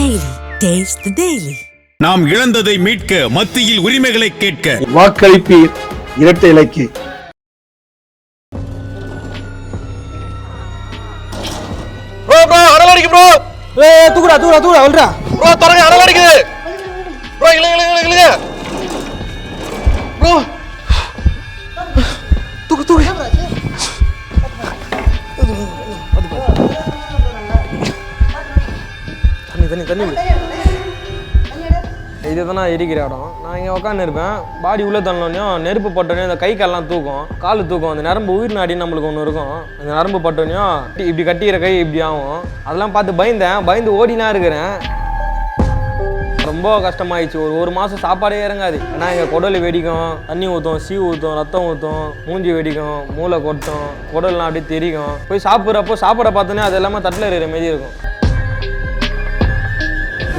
Daily. Taste the Daily. நாம் இழந்ததை மீட்க மத்தியில் உரிமைகளை கேட்க. வாக்களிப்பீர். இரட்டை இலைக்கு. ப்ரோ ப்ரோ அனல் அடிக்கு ப்ரோ. ஏய் தூக்குடா தூக்குடா தூக்குடா வல்றா ப்ரோ தொடங்க அனல் அடிக்குது. ப்ரோ இழுங்க இழுங்க இழுங்க ப்ரோ. தூக்கு தூக்கு. தண்ணி தண்ணி இது தான் நான் எரிக்கிற இடம். நான் இங்கே உட்காந்து இருப்பேன் பாடி உள்ளே தள்ளோனையும் நெருப்பு பட்டோனையும் அந்த கை கால்லாம் தூக்கும். கால் தூக்கும். அந்த நரம்பு உயிர் நாடின்னு நம்மளுக்கு ஒன்று இருக்கும். அந்த நரம்பு பட்டோனையும் இப்படி கட்டிக்கிற கை இப்படி ஆகும். அதெல்லாம் பார்த்து பயந்தேன். பயந்து ஓடினா இருக்கிறேன். ரொம்ப கஷ்டமாயிடுச்சு. ஒரு ஒரு மாதம் சாப்பாடே இறங்காது. ஏன்னா இங்கே குடல் வெடிக்கும். தண்ணி ஊற்றும் சீ ஊற்றும் ரத்தம் ஊற்றும் மூஞ்சி வெடிக்கும் மூளை கொட்டும் குடல்லாம் அப்படியே தெரிக்கும் போய் சாப்பிட்றப்போ சாப்பாடை பார்த்தோன்னே அது எல்லாமே தட்டில் இருக்கிற மாரி இருக்கும்.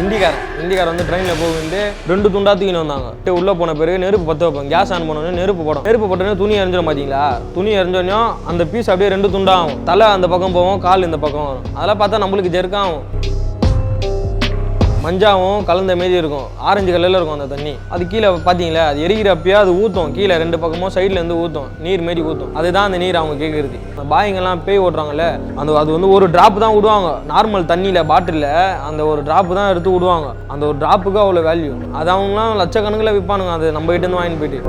இந்திக்காரன் இந்திக்காரன் வந்து ட்ரெயினில் போகுது ரெண்டு துண்டா தூக்கின்னு வந்தாங்க. உள்ளே போன பிறகு நெருப்பு பற்ற வைப்பாங்க. கேஸ் ஆன் பண்ணோடனே நெருப்பு போடும். நெருப்பு போட்டோன்னே துணி எரிஞ்சிடும் பார்த்தீங்களா துணி எரிஞ்சோடனே அந்த பீஸ் அப்படியே ரெண்டு துண்டாகும். தலை அந்த பக்கம் போகும் கால் இந்த பக்கம் வரும். அதெல்லாம் பார்த்தா நம்மளுக்கு ஜெர்க்காகும். மஞ்சாவும் கலந்த மாரி இருக்கும். ஆரஞ்சு கலரில் இருக்கும் அந்த தண்ணி. அது கீழே பார்த்தீங்களா? அது எரிக்கிறப்பயே அது ஊற்றும் கீழே ரெண்டு பக்கமும் சைட்லேருந்து ஊற்றும் நீர் மாரி ஊற்றும் அதுதான் அந்த நீர் அவங்க கேட்குறது அந்த பாய்ங்கெல்லாம் பேய் ஓட்டுறாங்கல்ல அந்த அது வந்து ஒரு ட்ராப் தான் விடுவாங்க. நார்மல் தண்ணியில் பாட்டிலில் அந்த ஒரு ட்ராப் தான் எடுத்து விடுவாங்க. அந்த ஒரு ட்ராப்புக்கு அவ்வளோ வேல்யூ அது அவங்களாம் லட்சக்கணக்கில் விற்பானுங்க. அது நம்ம கிட்டேருந்து வாங்கிட்டு போயிட்டு.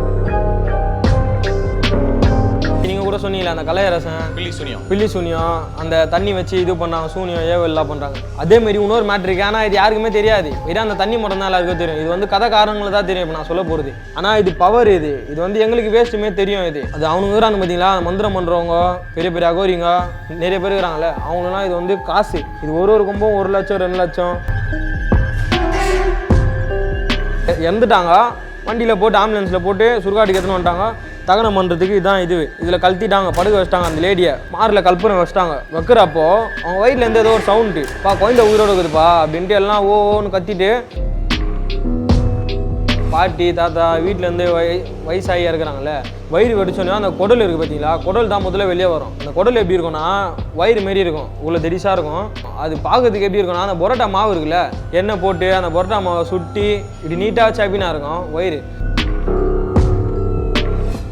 சொன்னீங்களே அந்த கலையரசன்? பில்லி சுனியம். பில்லி சூனியம் அந்த தண்ணி வச்சு இது பண்ணாங்க சூனியம் ஏவெல்லாம் பண்ணுறாங்க அதே மாதிரி இன்னொரு மேட்ரு இருக்கு. ஆனால் இது யாருக்குமே தெரியாது. வெறும் அந்த தண்ணி மட்டும் தான் எல்லாருக்கும் தெரியும். இது வந்து கதை காரணங்களுக்கு தான் தெரியும் இப்போ நான் சொல்ல போகிறது ஆனால் இது பவர் இது. இது வந்து எங்களுக்கு வேஸ்ட்டுமே தெரியும் இது. அது அவனுங்க இருக்கிறாங்க பார்த்தீங்களா மந்திரம் பண்ணுறவங்க பெரிய பெரிய அகோரிங்க நிறைய பேர் இருக்கிறாங்கல்ல அவங்களாம் இது வந்து காசு. இது ஒரு ஒரு கும்பம் ஒரு லட்சம் ரெண்டு லட்சம். இறந்துட்டாங்க வண்டியில் போட்டு ஆம்புலன்ஸில் போட்டு சுருக்காட்டுக்கு எடுத்துன்னு வந்துட்டாங்க. தகனம் பண்ணுறதுக்கு இதான் இது. இதில் கழட்டிட்டாங்க படுக்க வச்சிட்டாங்க அந்த லேடியை மாரில் கல்பனை வச்சிட்டாங்க. வைக்கிறப்போ அவங்க வயிற்றுலேருந்து ஏதோ ஒரு சவுண்டு பா குழந்தை உயிரோடு இருக்குதுப்பா அப்படின்ட்டு எல்லாம் ஓ ஓன்னு கத்திட்டு பாட்டி தாத்தா வீட்டிலேருந்து வய வயசாகி இருக்கிறாங்களே வயிறு வெடிச்சோன்னே அந்த குடல் இருக்குது பார்த்தீங்களா குடல் தான் முதல்ல வெளியே வரும். அந்த குடல் எப்படி இருக்கும்னா வயிறு மாரி இருக்கும். உள்ள தெரிசாக இருக்கும். அது பார்க்கறதுக்கு எப்படி இருக்கும்னா அந்த பரோட்டா மாவு இருக்குல்ல எண்ணெய் போட்டு அந்த பரோட்டா மாவை சுட்டி இப்படி நீட்டாக சப்பினா இருக்கும் வயிறு.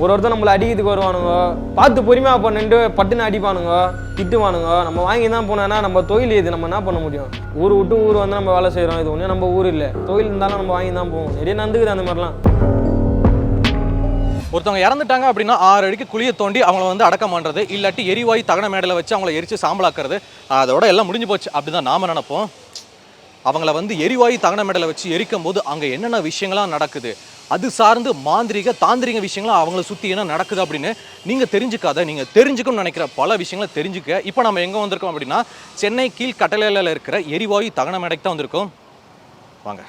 ஒரு ஒருத்தர் நம்மளை அடிக்கிறதுக்கு வருவானுங்க. பார்த்து பொறுமையாக பண்ணிட்டு பட்டுன்னு அடிப்பானுங்க திட்டுவானுங்க. நம்ம வாங்கி தான் போனோன்னா நம்ம தொழில் இது நம்ம என்ன பண்ண முடியும்? ஊர் விட்டு ஊர் வந்து நம்ம வேலை செய்கிறோம் இது ஒன்றும் நம்ம ஊர் இல்லை. தொழில் இருந்தாலும் நம்ம வாங்கி தான் போவோம். நிறைய நடந்துக்குது அந்த மாதிரிலாம். ஒருத்தவங்க இறந்துட்டாங்க அப்படின்னா ஆறு அடிக்கு குழியை தோண்டி அவங்கள வந்து அடக்கம் பண்ணுறது இல்லாட்டி எரிவாயு தகன மேடையில் வச்சு அவங்கள எரிச்சு சாம்பலாக்குறது அதோட எல்லாம் முடிஞ்சு போச்சு. அப்படிதான் நாம நினைப்போம். அவங்கள வந்து எரிவாயு தகன மேடையில் வச்சு எரிக்கும் போது அங்கே என்னென்ன விஷயங்கள்லாம் நடக்குது? அது சார்ந்து மாந்திரிக தாந்திரிக விஷயங்கள்லாம் அவங்கள சுற்றி என்ன நடக்குது அப்படின்னு நீங்கள் தெரிஞ்சுக்காத நீங்கள் தெரிஞ்சுக்கணும்னு நினைக்கிற பல விஷயங்களை தெரிஞ்சுக்க. இப்போ நம்ம எங்கே வந்திருக்கோம் அப்படின்னா சென்னை கீழ் கட்டளையில் இருக்கிற எரிவாயு தகன மேடைக்கு தான் வந்திருக்கோம். வாங்க.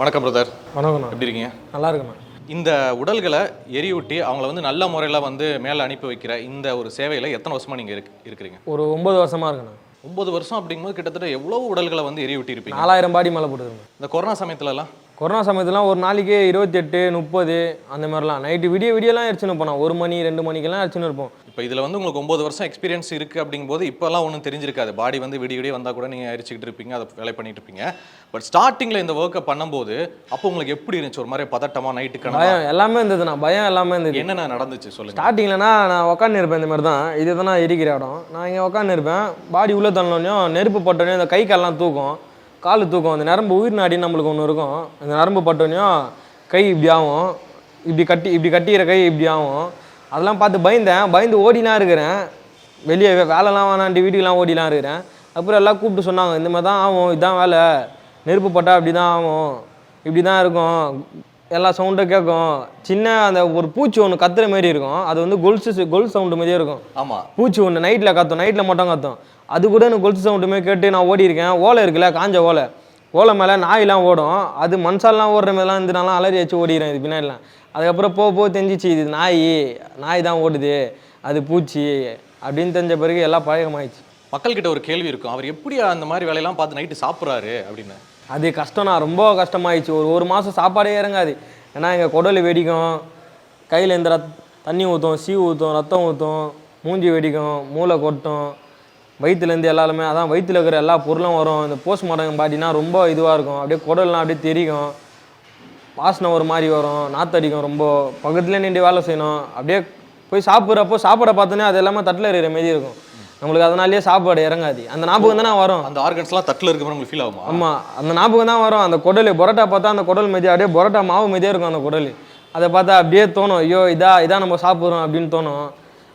வணக்கம் பிரதர் வணக்கண்ணா எப்படி இருக்கீங்க? நல்லா இருக்குண்ணா இந்த உடல்களை எரியூட்டி அவங்கள வந்து நல்ல முறையில் வந்து மேலே அனுப்பி வைக்கிற இந்த ஒரு சேவையில் எத்தனை வருஷமா நீங்கள் இருக்கு இருக்கிறீங்க? ஒரு ஒன்பது வருஷமா இருக்குண்ணா ஒன்பது வருஷம் அப்படிங்கும்போது கிட்டத்தட்ட எவ்வளோ உடல்களை வந்து எரியூட்டி இருப்பீங்க நாலாயிரம் பாடி மேலே போட்டுருக்கேன் இந்த கொரோனா சமயத்துலலாம்? கொரோனா சமயத்துலாம் ஒரு நாளைக்கு இருபத்தெட்டு முப்பது அந்த மாதிரிலாம். நைட்டு விடிய விடியெல்லாம் எரிச்சுன்னு போனோம் ஒரு மணி ரெண்டு மணிக்கெல்லாம் எரிச்சுன்னு இருப்போம். இப்போ இதில் வந்து உங்களுக்கு ஒம்பது வருஷம் எக்ஸ்பீரியன்ஸ் இருக்குது அப்படிங்கும்போது இப்போல்லாம் ஒன்றும் தெரிஞ்சிருக்காது. பாடி வந்து விடிய விடிய வந்தால் கூட நீங்கள் அரிச்சிக்கிட்டு இருப்பீங்க அதை வேலை பண்ணிட்டு இருப்பீங்க. பட் ஸ்டார்டிங்கில் இந்த ஒர்க்கை பண்ணும்போது அப்போ உங்களுக்கு எப்படி இருந்துச்சு? ஒரு மாதிரி பதட்டமாக நைட்டு கனவா பயம் எல்லாமே இருந்ததுண்ணா. பயம் எல்லாமே இருந்தது. என்னென்ன நடந்துச்சு? சொல்லுங்க. ஸ்டார்டிங்லனா நான் உட்காந்து இருப்பேன் இந்த மாதிரி தான். இது தான் நான் எரிக்கிற இடம். நான் இங்கே உட்காந்து இருப்பேன் பாடி உள்ளே தள்ளோனையும் நெருப்பு பட்டோனையும் இந்த கை கால்லாம் தூக்கும். கால் தூக்கும் அந்த நரம்பு உயிர் நாடின்னு நம்மளுக்கு ஒன்று இருக்கும். அந்த நரம்பு பட்டோனையும் கை இப்படி ஆகும். இப்படி கட்டி இப்படி கட்டிக்கிற கை இப்படி ஆகும். அதெல்லாம் பார்த்து பயந்தேன். பயந்து ஓடிலாம் இருக்கிறேன். வெளியே வேலைலாம் வேணாண்டி வீட்டுக்கெலாம் ஓடிலாம் இருக்கிறேன். அப்புறம் எல்லாம் கூப்பிட்டு சொன்னாங்க இந்த மாதிரி தான் ஆகும். இதுதான் வேலை. நெருப்பு பட்டா அப்படி தான் ஆகும். இப்படி தான் இருக்கும். எல்லா சவுண்டும் கேட்கும். சின்ன அந்த ஒரு பூச்சி ஒன்று கத்துற மாதிரி இருக்கும். அது வந்து கொலுசு கொலுசு சவுண்டு மாதிரியே இருக்கும். ஆமாம் பூச்சி ஒன்று நைட்டில் கத்தும். நைட்டில் மட்டும் கத்தும். அது கூட எனக்கு கொலுசு சவுண்டுமே கேட்டு நான் ஓடி இருக்கேன் ஓலை இருக்குல்ல காஞ்ச ஓலை. ஓலை மேலே நாயெல்லாம் ஓடும். அது மனுஷாலாம் ஓடுற மாதிரிலாம் இருந்துனாலாம் அலறி வச்சு ஓடிக்கிறேன் இது பின்னாடிலாம். அதுக்கப்புறம் போக போக தெரிஞ்சிச்சு இது நாய். நாய் தான் ஓடுது. அது பூச்சி அப்படின்னு தெரிஞ்ச பிறகு எல்லாம் பழக்கமாயிடுச்சு. மக்கள்கிட்ட ஒரு கேள்வி இருக்கும். அவர் எப்படி அந்த மாதிரி வேலையெல்லாம் பார்த்து நைட்டு சாப்பிட்றாரு அப்படின்னு? அது கஷ்டம்னா ரொம்ப கஷ்டமாயிடுச்சு. ஒரு ஒரு மாதம் சாப்பாடே இறங்காது. ஏன்னா எங்கள் குடல் வெடிக்கும். கையில் இந்த ரத் தண்ணி ஊற்றும் சீ ஊற்றும் ரத்தம் ஊற்றும் மூஞ்சி வெடிக்கும் மூளை கொட்டும். வயிற்றுலேருந்து எல்லாருமே அதான் வயிற்றுல இருக்கிற எல்லா பொருளும் வரும். இந்த போஸ்ட்மார்ட்டம் பாட்டினா ரொம்ப இதுவாக இருக்கும். அப்படியே குடல்லாம் அப்படியே தெரிக்கும் வாசனை ஒரு மாதிரி வரும். நாத்தடிக்கும் ரொம்ப. பக்கத்துலேயே நின்று வேலை செய்யணும். அப்படியே போய் சாப்பிட்றப்போ சாப்பாடை பார்த்தோன்னே அது எல்லாமே தட்டில் இருக்கிற மாரி இருக்கும். நம்மளுக்கு அதனாலேயே சாப்பாடு இறங்காது. அந்த ஞாபகம் தானே வரும். அந்த ஆர்கன்ஸ்லாம் தட்டில் இருக்கிற உங்களுக்கு ஃபீல் ஆகுமா? ஆமாம் அந்த ஞாபகம் தான் வரும். அந்த குடல் பரோட்டா பார்த்தா அந்த குடல் மெதி அப்படியே பரோட்டா மாவு மெதியாக இருக்கும் அந்த குடல். அதை பார்த்தா அப்படியே தோணும். ஐயோ இதா இதான் நம்ம சாப்பிட்றோம் அப்படின்னு தோணும்.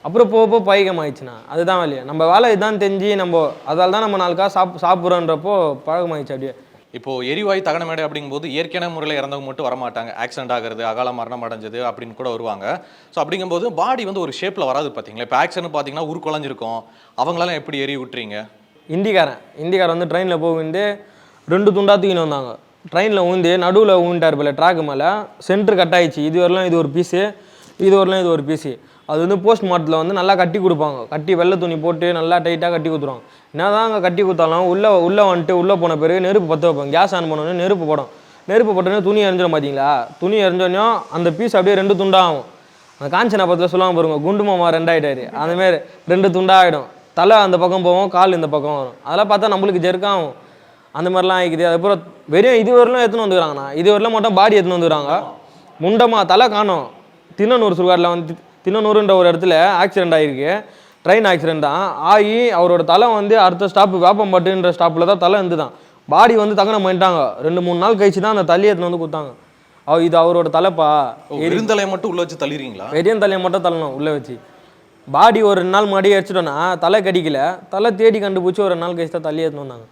அப்புறம் போக போக பழக்கம் ஆயிடுச்சுண்ணா அதுதான் வேலையை நம்ம வேலை இதான் தெரிஞ்சு நம்ம அதால் தான் நம்ம நாளுக்கா சாப் சாப்பிட்றோன்றப்போ பழக்கமாயிடுச்சு அப்படியே. இப்போ எரிவாயு தகன மேடை அப்படிங்கும்போது இயற்கையான முறையில் இறந்தவங்க மட்டும் வரமாட்டாங்க. ஆக்சிடென்ட் ஆகிறது அகால மரணம் அடைஞ்சது அப்படின்னு கூட வருவாங்க. ஸோ அப்படிங்கும்போது பாடி வந்து ஒரு ஷேப்பில் வராது பார்த்தீங்களா? இப்போ ஆக்சிடென்ட் பார்த்தீங்கன்னா உரு குழஞ்சிருக்கும். அவங்களெல்லாம் எப்படி எரி விட்டுறீங்க? இந்திக்காரன். இந்திக்காரன் வந்து ட்ரெயினில் போகுந்து ரெண்டு துண்டா தூக்கின்னு வந்தாங்க. ட்ரெயினில் ஊந்து நடுவில் ஊன்ட்டார் போல ட்ராக் மேலே. சென்டர் கட் ஆயிடுச்சு. இது வரலாம் இது ஒரு பீஸு இது வரலாம் இது ஒரு பீஸு அது வந்து போஸ்ட் மார்ட்டில் வந்து நல்லா கட்டி கொடுப்பாங்க. கட்டி வெள்ளை துணி போட்டு நல்லா டைட்டாக கட்டி கொடுத்துருவாங்க என்னதான் அங்கே கட்டி கொடுத்தாலும் உள்ளே உள்ளே வந்துட்டு உள்ளே போன பிறகு நெருப்பு பற்ற வைப்பாங்க. கேஸ் ஆன் பண்ணோன்னே நெருப்பு படம். நெருப்பு போட்டோன்னே துணி எரிஞ்சிடும் பார்த்தீங்களா துணி எரிஞ்சோடனே அந்த பீஸ் அப்படியே ரெண்டு துண்டாகும் அந்த காஞ்சனா பத்தில் சொல்லாமல் பாருங்க குண்டு மாமா ரெண்டாயிட்டாரு. அந்தமாரி ரெண்டு துண்டாக ஆகிடும் தலை அந்த பக்கம் போவோம் கால் இந்த பக்கம் வரும். அதெல்லாம் பார்த்தா நம்மளுக்கு ஜெருக்காகும். அந்த மாதிரிலாம் ஆகிக்குது. அதுக்கப்புறம் வெறும் இது வரலாம் எடுத்துன்னு வந்துக்கிறாங்கண்ணா. இது வரலாம் மட்டும் பாடி எடுத்துன்னு வந்துக்கிறாங்க. முண்டமா தலை காணும். தின்னனூர் சுடுகாட்டில் வந்து தின்னனூருன்ற ஒரு இடத்துல ஆக்சிடென்ட் ஆகிருக்கு ட்ரெயின் ஆக்சிடென்ட் தான். ஆகி அவரோட தலை வந்து அடுத்த ஸ்டாப்பு வேப்பம்பட்டுன்ற ஸ்டாப்பில் தான் தலை இருந்து தான் பாடி வந்து தகனம் பண்ணிட்டாங்க. ரெண்டு மூணு நாள் கழிச்சு தான் அந்த தலையை எடுத்துன்னு வந்து கொடுத்தாங்க அவ இது அவரோட தலைப்பா? ஓ, விருந்தலையை மட்டும் உள்ள வச்சு தள்ளிடுறீங்களா? பெரிய தலையை மட்டும் தள்ளணும் உள்ளே வச்சு. பாடி ஒரு ரெண்டு நாள் முன்னாடி அடிச்சிட்டோன்னா தலை கடிக்கல. தலை தேடி கண்டுபிடிச்சி ஒரு ரெண்டு நாள் கழிச்சு தான் தள்ளி எடுத்துன்னு வந்தாங்க.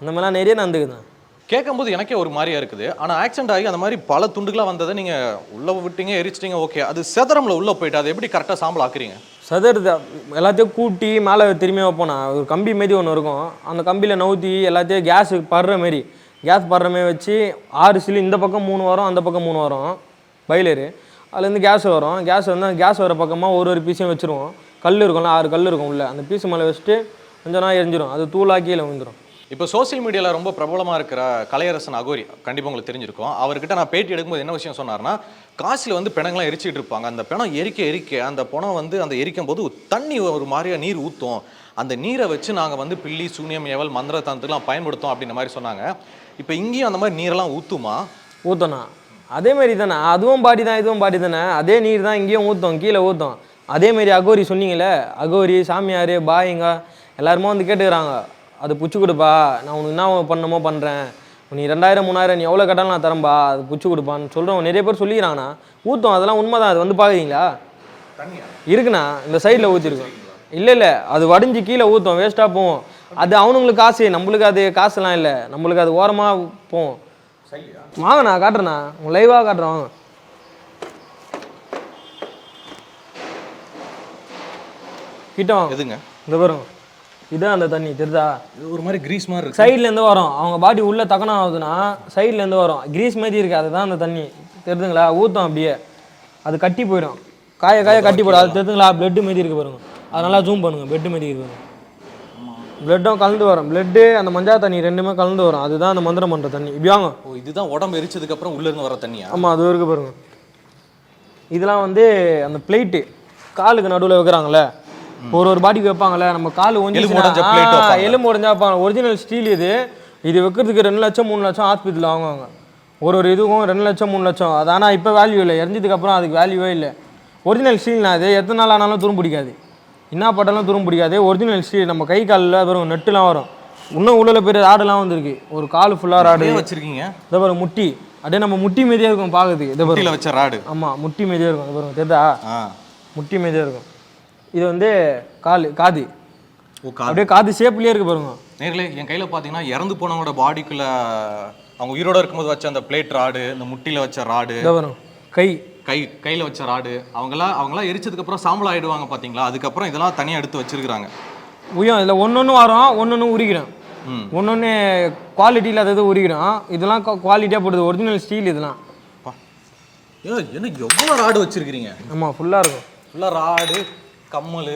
அந்த மாதிரிலாம் நிறைய நடந்துக்குதான் கேட்கும்போது எனக்கே ஒரு மாதிரியா இருக்குது. ஆனால் ஆக்சிடென்ட் ஆகி அந்த மாதிரி பல துண்டுகளாக வந்ததை நீங்கள் உள்ள விட்டீங்க எரிச்சிட்டீங்க ஓகே அது செதறம்ல உள்ள போயிட்டு அதை எப்படி கரெக்டாக சாம்பல் ஆக்குறீங்க? செதறது. எல்லாத்தையும் கூட்டி மேலே திரும்பி வைப்போம் நான் ஒரு கம்பி மாரி ஒன்று இருக்கும். அந்த கம்பியில் நவுத்தி எல்லாத்தையும் கேஸ் படுற மாரி. கேஸ் படுற மாரி வச்சு ஆறு சிலி இந்த பக்கம் மூணு வரும் அந்த பக்கம் மூணு வரும். பயிலரு அதுலேருந்து கேஸ் வரும். கேஸ் வந்து கேஸ் வர பக்கமாக ஒரு ஒரு பீஸையும் வச்சுருவோம். கல் இருக்கும்ல ஆறு கல் இருக்கும் உள்ளே. அந்த பீஸ் மேலே வச்சுட்டு கொஞ்ச நாள் எரிஞ்சிடும் அது தூளாக கீழே விழுந்துடும் இப்போ சோஷியல் மீடியாவில் ரொம்ப பிரபலமாக இருக்கிற கலையரசன் அகோரி கண்டிப்பாக உங்களுக்கு தெரிஞ்சிருக்கும். அவர்கிட்ட நான் பேட்டி எடுக்கும்போது என்ன விஷயம் சொன்னார்னா காசில் வந்து பிணங்கள்லாம் எரிச்சிட்டு இருப்பாங்க. அந்த பிணம் எரிக்க எரிக்க அந்த பிணம் வந்து அந்த எரிக்கும் போது தண்ணி ஒரு மாதிரியாக நீர் ஊற்றும் அந்த நீரை வச்சு நாங்கள் வந்து பில்லி சூனியம் ஏவல் மந்திர தந்திரம்லாம் பயன்படுத்தோம் அப்படின்ற மாதிரி சொன்னாங்க. இப்போ இங்கேயும் அந்த மாதிரி நீரெல்லாம் ஊற்றுமா ஊற்றணும் அதே மாதிரி தானே அதுவும் பாடி தான் இதுவும் பாடி தானே அதே நீர் தான் இங்கேயும் ஊற்றும் கீழே ஊற்றும் அதே மாதிரி அகோரி சொன்னீங்களே அகோரி சாமியார் பாயிங்க எல்லாருமே வந்து கேட்டுக்கிறாங்க. அது புச்சு கொடுப்பா. நான் உனக்கு என்ன பண்ணணுமோ பண்ணுறேன் நீ ரெண்டாயிரம் மூணாயிரம் நீ எவ்வளோ கேட்டாலும் நான் தரேன்பா. அது புச்சு கொடுப்பான்னு சொல்கிறவங்க நிறைய பேர் சொல்லிக்கிறாங்கண்ணா. ஊற்றும் அதெல்லாம் உண்மை தான் அது வந்து பார்க்குறீங்களா இருக்குண்ணா. இந்த சைடில் ஊற்றிருக்கோம் இல்லை இல்லை. அது வடிஞ்சு கீழே ஊற்றும் வேஸ்ட்டாக போவோம் அது அவனுங்களுக்கு காசு. நம்மளுக்கு அது காசுலாம் இல்லை. நம்மளுக்கு அது ஓரமாக போவோம் வாங்க நான் காட்டுறேண்ணா. உங்க லைவாக காட்டுறேன். வாங்க. கிட்ட வாங்க. எதுங்க? இந்த பாருங்க. இதான் அந்த தண்ணி தெரியுதா இது ஒரு மாதிரி கிரீஸ் மாதிரி இருக்கு. சைடுல இருந்து வரும். அவங்க பாடி உள்ள தக்கனம் ஆகுதுன்னா சைடுல இருந்து வரும். கிரீஸ் மாதிரி இருக்கு. அதுதான் அந்த தண்ணி. தெரியுதுங்களா ஊத்தும் அப்படியே. அது கட்டி போயிடும். காய காய கட்டி போடும். அது தெரியுதுங்களா பிளட்டு மாதிரி இருக்கு பாருங்க. அது நல்லா ஜூம் பண்ணுங்க. பிளட் மாதிரி இருக்கு பிளட்டும் கலந்து வரும். பிளட்டு அந்த மஞ்சா தண்ணி ரெண்டுமே கலந்து வரும். அதுதான் அந்த மந்திரம் பண்ற தண்ணி. இப்படி வாங்க. ஓ இதுதான் உடம்பு எரிச்சதுக்கு அப்புறம் உள்ள இருந்து வர தண்ணியா? ஆமாம் அது இருக்கு பாருங்க. இதெல்லாம் வந்து அந்த பிளேட்டு காலுக்கு நடுவில் வைக்கிறாங்கல்ல? ஒரு ஒரு பாடிக்கு வைப்பாங்கல்ல நம்ம கால் ஒஞ்சி வைப்பாங்க. எலும்பு உடஞ்சா வைப்பாங்க. ஒரிஜினல் ஸ்டீல் இது. இது வைக்கிறதுக்கு ரெண்டு லட்சம் மூணு லட்சம் ஹாஸ்பிட்டலில் வாங்குவாங்க. ஒரு ஒரு இதுக்கும் ரெண்டு லட்சம் மூணு லட்சம். அது ஆனால் இப்போ வேல்யூ இல்லை. எரிஞ்சதுக்கு அப்புறம் அதுக்கு வேல்யூவே இல்லை. ஒரிஜினல் ஸ்டீல்னா அது எத்தனை நாள் ஆனாலும் துரும் பிடிக்காது. என்ன பட்டாலும் துரும் பிடிக்காது. ஒரிஜினல் ஸ்டீல் நம்ம கை காலில் வரும் நெட்டுலாம் வரும். இன்னும் உள்ள பெரிய ராடுலாம் வந்திருக்கு. ஒரு கால் ஃபுல்லாக ராடு. வச்சிருக்கீங்க? இதை பாருங்க முட்டி. அப்படியே நம்ம முட்டி மீதியாக இருக்கும் பார்க்குறதுக்கு இதை பாருங்க வச்ச ராடு. ஆமாம் முட்டி மீதியாக இருக்கும். இதை பாருங்க தெரியுதா? ஆ. முட்டி மீதியாக இருக்கும். இது வந்து கால் காது. ஓ கா அப்படியே காது ஷேப்லேயே இருக்கு பாருங்க. நேர்களே என் கையில் பார்த்தீங்கன்னா இறந்து போனவங்களோட பாடிக்குள்ள அவங்க உயிரோட இருக்கும்போது வச்ச அந்த பிளேட் ராடு இந்த முட்டியில் வச்ச ராடு கை. கை கையில் வச்ச ராடு அவங்களாம் அவங்களாம் எரிச்சதுக்கு அப்புறம் சாம்பல் ஆயிடுவாங்க பார்த்தீங்களா அதுக்கப்புறம் இதெல்லாம் தனியாக எடுத்து வச்சிருக்காங்க உயம் இதில் ஒன்று ஒன்று வரும் ஒன்று ஒன்று உரிக்கிறோம் ம். ஒன்று ஒன்று குவாலிட்டி இல்லாதது உரிக்கிறோம் இதெல்லாம் குவாலிட்டியாக போடுது. ஒரிஜினல் ஸ்டீல் இதெல்லாம். என்ன எவ்வளோ ராடு வச்சிருக்கிறீங்க? ஆமாம் ஃபுல்லாக இருக்கும். ஃபுல்லாக ராடு கம்மல்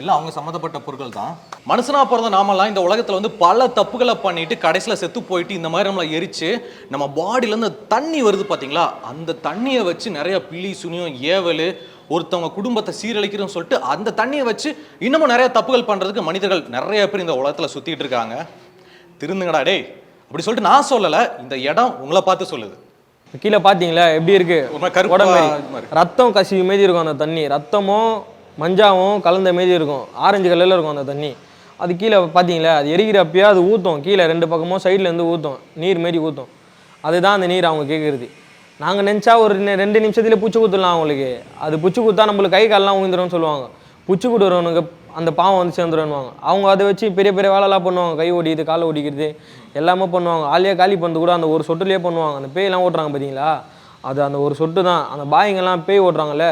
எல்லாம் அவங்க சம்மந்தப்பட்ட பொருட்கள் தான். மனுஷனா பிறந்த நாமெல்லாம் இந்த உலகத்தில் வந்து பல தப்புகளை பண்ணிட்டு கடைசியில் செத்து போயிட்டு இந்த மாதிரி நம்மளை எரிச்சு நம்ம பாடியிலேருந்து தண்ணி வருது பார்த்தீங்களா அந்த தண்ணியை வச்சு நிறைய பில்லி சுனியம் ஏவல் ஒருத்தவங்க குடும்பத்தை சீரழிக்கிறோம்னு சொல்லிட்டு அந்த தண்ணியை வச்சு இன்னமும் நிறைய தப்புகள் பண்றதுக்கு மனிதர்கள் நிறைய பேர் இந்த உலகத்துல சுத்திட்டு இருக்காங்க. திருந்துங்கடா டேய். அப்படி சொல்லிட்டு நான் சொல்லல இந்த இடம் உங்களை பார்த்து சொல்லுது. கீழே பார்த்தீங்களா எப்படி இருக்கு. ரத்தம் கசிவு மாரி இருக்கும் அந்த தண்ணி. ரத்தமும் மஞ்சாவும் கலந்த மாரி இருக்கும். ஆரஞ்சு கலரில் இருக்கும் அந்த தண்ணி. அது கீழே பார்த்தீங்களா அது எரிக்கிறப்பயே அது ஊற்றும் கீழே ரெண்டு பக்கமும் சைட்லேருந்து ஊற்றும் நீர் மாரி ஊற்றும் அதுதான் அந்த நீர் அவங்க கேட்குறது நாங்கள் நினச்சா ஒரு ரெண்டு நிமிஷத்துல பூச்சி குத்துடலாம் அவங்களுக்கு. அது பூச்சி குத்தா நம்மளுக்கு கை காலெலாம் உயிந்துரும்னு சொல்லுவாங்க. பூச்சி குடுறவனுக்கு அந்த பாவம் வந்து சேர்ந்துருவாங்க அவங்க அதை வச்சு பெரிய பெரிய வேலைலாம் பண்ணுவாங்க. கை ஓடிக்கிறது காலை ஓடிக்கிறது எல்லாமே பண்ணுவாங்க. ஆளையே காலி பண்ணுறது கூட அந்த ஒரு சொட்டுலேயே பண்ணுவாங்க. அந்த பேயெல்லாம் ஓட்டுறாங்க பார்த்தீங்களா அது அந்த ஒரு சொட்டு தான் அந்த பாய்ங்கெல்லாம் பேய் ஓட்டுறாங்கல்ல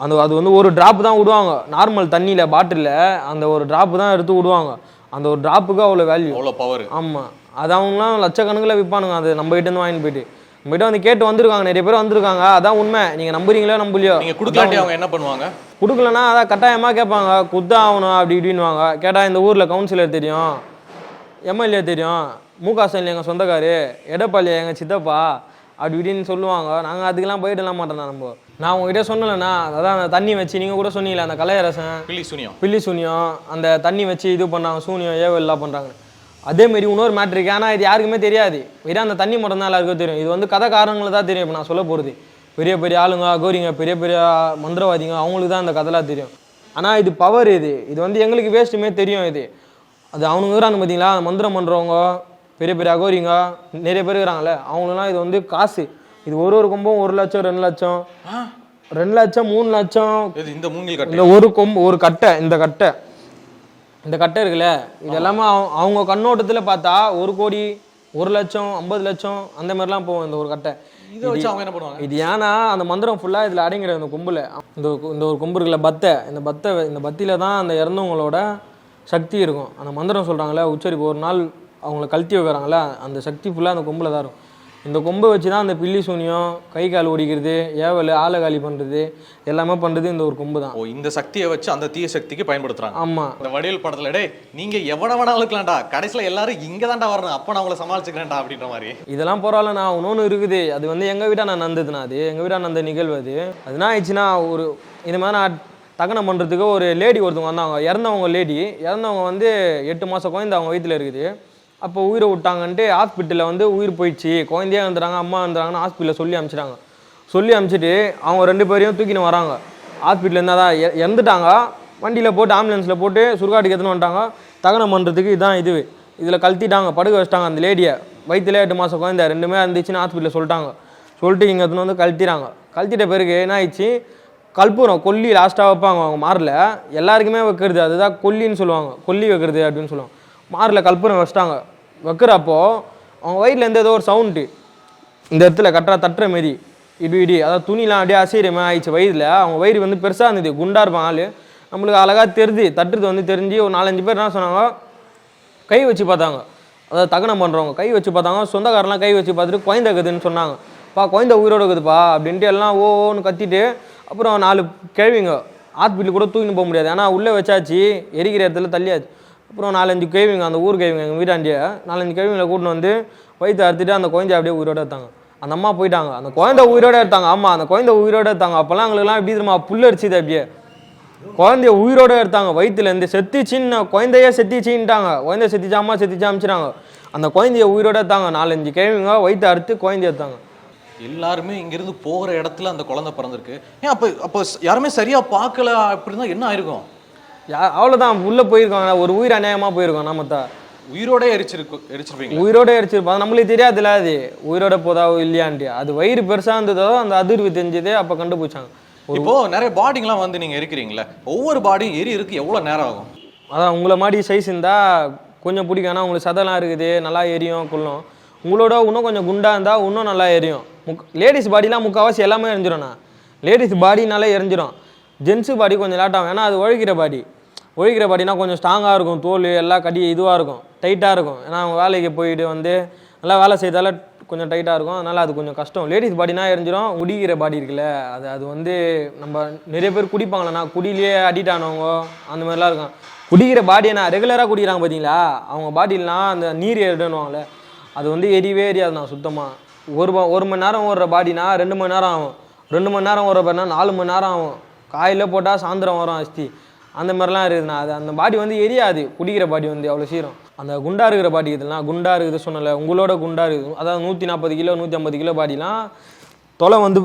அந்த அது வந்து ஒரு டிராப் தான் விடுவாங்க. நார்மல் தண்ணியில் பாட்டிலில் அந்த ஒரு டிராப் தான் எடுத்து விடுவாங்க. அந்த ஒரு டிராப்புக்கு அவ்வளோ வேல்யூ அவ்வளவு பவர் ஆமாம் அது அவங்களாம் லட்சக்கணக்கில் விற்பானுங்க. அது நம்ம கிட்ட இருந்து வாங்கிட்டு போயிட்டு. நம்ம கிட்ட வந்து கேட்டு வந்திருக்காங்க. நிறைய பேர் வந்திருக்காங்க. அதான் உண்மை. நீங்கள் நம்புறீங்களோ நம்பலையோ? நீங்க குடுக்கலாட்டி அவங்க என்ன பண்ணுவாங்க? கொடுக்கலன்னா அதான் கட்டாயமாக கேட்பாங்க. குத்தா ஆகணும் அப்படி இப்படின்னுவாங்க. கேட்டால் இந்த ஊரில் கவுன்சிலர் தெரியும் எம்எல்ஏ தெரியும் மூகாசன் எங்கள் சொந்தக்காரு எடப்பாடி எங்கள் சித்தப்பா அப்படி இப்படின்னு சொல்லுவாங்க. நாங்கள் அதுக்கெல்லாம் போயிடலாம் மாட்டோம் நம்ம. நான் உங்ககிட்ட சொன்னலைண்ணா அதான் அந்த தண்ணி வச்சு நீங்கள் கூட சொன்னீங்களே அந்த கலையரசன். பில்லி சுனியம். பில்லி சூனியம் அந்த தண்ணி வச்சு இது பண்ணாங்க சூனியம் ஏவல்லாம் பண்ணுறாங்க அதேமாரி இன்னொரு மேட்ரு இருக்கு. ஆனால் இது யாருக்குமே தெரியாது. வெறும் அந்த தண்ணி மட்டும் தான் எல்லாருக்கும் தெரியும். இது வந்து கதை காரணங்களை தான் தெரியும். இப்போ நான் சொல்ல போகிறது பெரிய பெரிய ஆளுங்க கோரிங்க பெரிய பெரிய மந்திரவாதிங்க அவங்களுக்கு தான் அந்த கதைலாம் தெரியும். ஆனால் இது பவர் இது. இது வந்து எங்களுக்கு வேஸ்ட்டுமே தெரியும் இது. அது அவனுங்க இருக்கிறாங்க பார்த்தீங்களா மந்திரம் பண்ணுறவங்க பெரிய பெரிய அகோரிங்க நிறைய பேர் இருக்கிறாங்கல்ல. அவங்களுக்குலாம் இது வந்து காசு. இது ஒரு ஒரு கொம்பும் ஒரு லட்சம் ரெண்டு லட்சம். ரெண்டு லட்சம் மூணு லட்சம். இந்த மூங்கில் கட்டு? இந்த ஒரு கொம்பு ஒரு கட்டை இந்த கட்டை. இந்த கட்டை இருக்குல்ல இது எல்லாமே அவங்க- கண்ணோட்டத்தில் பார்த்தா ஒரு கோடி ஒரு லட்சம் ஐம்பது லட்சம் அந்த மாதிரிலாம் போகும் இந்த ஒரு கட்டை. இதை வச்சு அவங்க என்ன பண்ணுவாங்க? இது ஏன்னா அந்த மந்திரம் ஃபுல்லாக இதில் அடங்கிடும் இந்த கொம்பில். இந்த இந்த ஒரு கொம்பு இருக்குல்ல பத்தை. இந்த பத்தை இந்த பத்தியில் தான் அந்த இறந்தவங்களோட சக்தி இருக்கும். அந்த மந்திரம் சொல்கிறாங்களே உச்சரிப்பு. ஒரு நாள் அவங்கள கழட்டி வைக்கிறாங்களே அந்த சக்தி ஃபுல்லாக அந்த கொம்பில் தான் இருக்கும். இந்த கொம்பை வச்சு தான் அந்த பில்லி சூனியம் கை கால் ஓடிக்கிறது ஏவல் ஆளை காலி பண்ணுறது எல்லாமே பண்ணுறது இந்த ஒரு கொம்பு தான் ஓ இந்த சக்தியை வச்சு அந்த தீய சக்திக்கு பயன்படுத்துறாங்க. ஆமாம் இந்த வடிவேல் படத்துல டேய் நீங்க எவன வேணாலும் இருக்கலாம்டா கடைசியில எல்லாரும் இங்க தான்டா வரணும் அப்ப நான் உங்களை சமாளிச்சுக்கிறேன்டா அப்படின்ற மாதிரி. இதெல்லாம் பரவாயில்ல நான் இன்னொன்று இருக்குது. அது வந்து எங்கள் வீட்டை நான் நந்ததுண்ணா அது எங்கள் வீட்டை நந்த நிகழ்வு அது. அது என்ன ஆயிடுச்சுன்னா ஒரு இது மாதிரி நான் தகனம் பண்ணுறதுக்கு ஒரு லேடி ஒருத்தவங்க வந்தாங்க. இறந்தவங்க லேடி இறந்தவங்க வந்து எட்டு மாதம் குழந்தை அவங்க வயித்துல இருக்குது. அப்போ உயிரை விட்டாங்கன்ட்டு ஹாஸ்பிட்டலில் வந்து உயிர் போயிடுச்சு. குழந்தையாக வந்துடுறாங்க அம்மா வந்துறாங்கன்னு ஹாஸ்பிட்டலில் சொல்லி அனுப்பிச்சிட்டாங்க சொல்லி அனுப்பிச்சிட்டு அவங்க ரெண்டு பேரையும் தூக்கின்னு வராங்க. ஹாஸ்பிட்டலில் இருந்தால் தான் இறந்துட்டாங்க வண்டியில் போட்டு ஆம்புலன்ஸில் போட்டு சுருகாட்டுக்கு எடுத்துன்னு வந்துட்டாங்க. தகனம் பண்ணுறதுக்கு இதான் இது. இதில் கழட்டிட்டாங்க படுக்க வச்சிட்டாங்க அந்த லேடியை வயிற்றுல எட்டு மாதம் குழந்தை ரெண்டுமே இருந்துச்சுன்னு ஹாஸ்பிட்டலில் சொல்லிட்டாங்க. சொல்லிட்டு இங்கே எடுத்துன்னு வந்து கழட்டிறாங்க. கழட்டிட்ட பிறகு என்ன ஆயிடுச்சு கற்பூரம் கொல்லி லாஸ்ட்டாக வைப்பாங்க அவங்க மாரில். எல்லாருக்குமே வைக்கிறது அதுதான் கொல்லின்னு சொல்லுவாங்க. கொல்லி வைக்கிறது அப்படின்னு சொல்லுவாங்க. மாரில் கற்பூரம் வச்சிட்டாங்க. வைக்கிறப்போ அவங்க வயிற்றுலேருந்து ஏதோ ஒரு சவுண்டு இந்த இடத்துல கட்டுறா தட்டுற மாரி. இடி இடி. அதாவது துணிலாம் அப்படியே அசைகிற ஆயிடுச்சு வயிறில் அவங்க வயிறு வந்து பெருசாக இருந்தது. குண்டாக இருப்பான் ஆள். நம்மளுக்கு அழகாக தெரிஞ்சு தட்டுறது வந்து தெரிஞ்சு ஒரு நாலஞ்சு பேர் என்ன சொன்னாங்க? கை வச்சு பார்த்தாங்க. அதாவது தகனம் பண்ணுறவங்க கை வச்சு பார்த்தாங்க. சொந்தக்காரெலாம் கை வச்சு பார்த்துட்டு குழந்தை இருக்குதுன்னு சொன்னாங்க. பா குழந்தை உயிரோடு இருக்குதுப்பா அப்படின்ட்டு எல்லாம் ஓ ஓன்னு கத்திட்டு அப்புறம் நாலு கேள்விங்க. ஹாஸ்பிட்டல் கூட தூக்கின்னு போக முடியாது. ஏன்னா உள்ளே வச்சாச்சு. எரிக்கிற இடத்துல தள்ளியாச்சு. அப்புறம் நாலஞ்சு கேவிங்க அந்த ஊர் கேவிங்க எங்கள் வீட்டாண்டியை நாலஞ்சு கேவிங்களை கூட்டின்னு வந்து வயிற்று அறுத்துட்டு அந்த குழந்தை அப்படியே உயிரோட எடுத்தாங்க. அந்த அம்மா போயிட்டாங்க. அந்த குழந்தை உயிரோட எடுத்தாங்க. ஆமாம் அந்த குழந்தை உயிரோட எடுத்தாங்க. அப்போல்லாம் எங்களுக்குலாம் எப்படி தெரியுமா புல் அடிச்சுது அப்படியே. குழந்தைய உயிரோட எடுத்தாங்க. வயிற்றுலேருந்து செத்துச்சின்னு குழந்தையே செத்துச்சின்ட்டாங்க குழந்தைய அம்மா செத்திச்சு அமிச்சிட்டாங்க அந்த குழந்தைய உயிரோட எடுத்தாங்க. நாலஞ்சு கேவிங்க வயிற்று அறுத்து குழந்தைய எடுத்தாங்க. எல்லாருமே இங்கிருந்து போகிற இடத்துல அந்த குழந்தை பிறந்திருக்கு. ஏன் அப்போ அப்போ யாருமே சரியாக பார்க்கல அப்படி என்ன ஆயிருக்கும்? அவ்வளோதான் உள்ளே போயிருக்காங்க ஒரு உயிர் அநியாயமாக போயிருக்கோம் நாமத்தா. உயிரோட எரிச்சிருக்கு எரிச்சிருப்பீங்க உயிரோட அடிச்சிருப்பாங்க நம்மளுக்கு தெரியாதுல்ல அது. உயிரோட போதா இல்லையான்ட்டு. அது வயிறு பெருசாக இருந்ததோ அந்த அதிர்வு தெரிஞ்சதே அப்போ கண்டுபிடிச்சாங்க. இப்போ நிறைய பாடிங்கெல்லாம் வந்து நீங்க எரிக்கிறீங்களே ஒவ்வொரு பாடியும் எரி இருக்கு எவ்வளவு நேரம் ஆகும்? அதான் உங்களை மாதிரி சைஸ் இருந்தால் கொஞ்சம் பிடிக்கும். ஆனால் உங்களுக்கு சதெல்லாம் இருக்குது நல்லா எரியும் கொள்ளும். உங்களோட இன்னும் கொஞ்சம் குண்டாக இருந்தால் இன்னும் நல்லா எரியும். முக் லேடிஸ் பாடிலாம் முக்கால்வாசி எல்லாமே எரிஞ்சிடும்ண்ணா லேடிஸ் பாடினாலே எரிஞ்சிடும் ஜென்ஸு பாடி கொஞ்சம் லேட்டாகும். ஏன்னா அது ஒழிக்கிற பாடி ஒழிக்கிற பாடினா கொஞ்சம் ஸ்ட்ராங்காக இருக்கும். தோல் எல்லாம் கடி இதுவாக இருக்கும். டைட்டாக இருக்கும். ஏன்னா அவங்க வேலைக்கு போயிட்டு வந்து நல்லா வேலை செய்தால கொஞ்சம் டைட்டாக இருக்கும். அதனால் அது கொஞ்சம் கஷ்டம். லேடிஸ் பாடினா எரிஞ்சிடும் குடிக்கிற பாடி இருக்குல்ல அது அது வந்து நம்ம நிறைய பேர் குடிப்பாங்களேண்ணா குடியிலேயே அடிக்ட் ஆனவங்க அந்த மாதிரிலாம் இருக்கும் குடிக்கிற பாடியை ரெகுலராக குடிக்கிறாங்க பார்த்தீங்களா அவங்க பாடிலாம் அந்த நீர் ஏறிடுவாங்களே அது வந்து எரியவே எரியாதுண்ணா சுத்தமாக ஒரு ஒரு மணி நேரம் ஓடுற பாடினா ரெண்டு மணி நேரம் ஆகும். ரெண்டு மணி நேரம் ஓடுற பாடினா நாலு மணி நேரம் ஆகும். காயில் போட்டால் சாயந்தரம் வரும் அஸ்தி. அந்த மாதிரிலாம் இருக்குதுண்ணா. அது அந்த பாடி வந்து எரியாது. குடிக்கிற பாடி வந்து அவ்வளோ சீரம் அந்த குண்டா இருக்கிற பாடி இதெல்லாம் குண்டா இருக்குது சொன்னல உங்களோட குண்டா இருக்குது. அதாவது நூற்றி நாற்பது கிலோ நூற்றி ஐம்பது கிலோ பாடிலாம் தொலை வந்து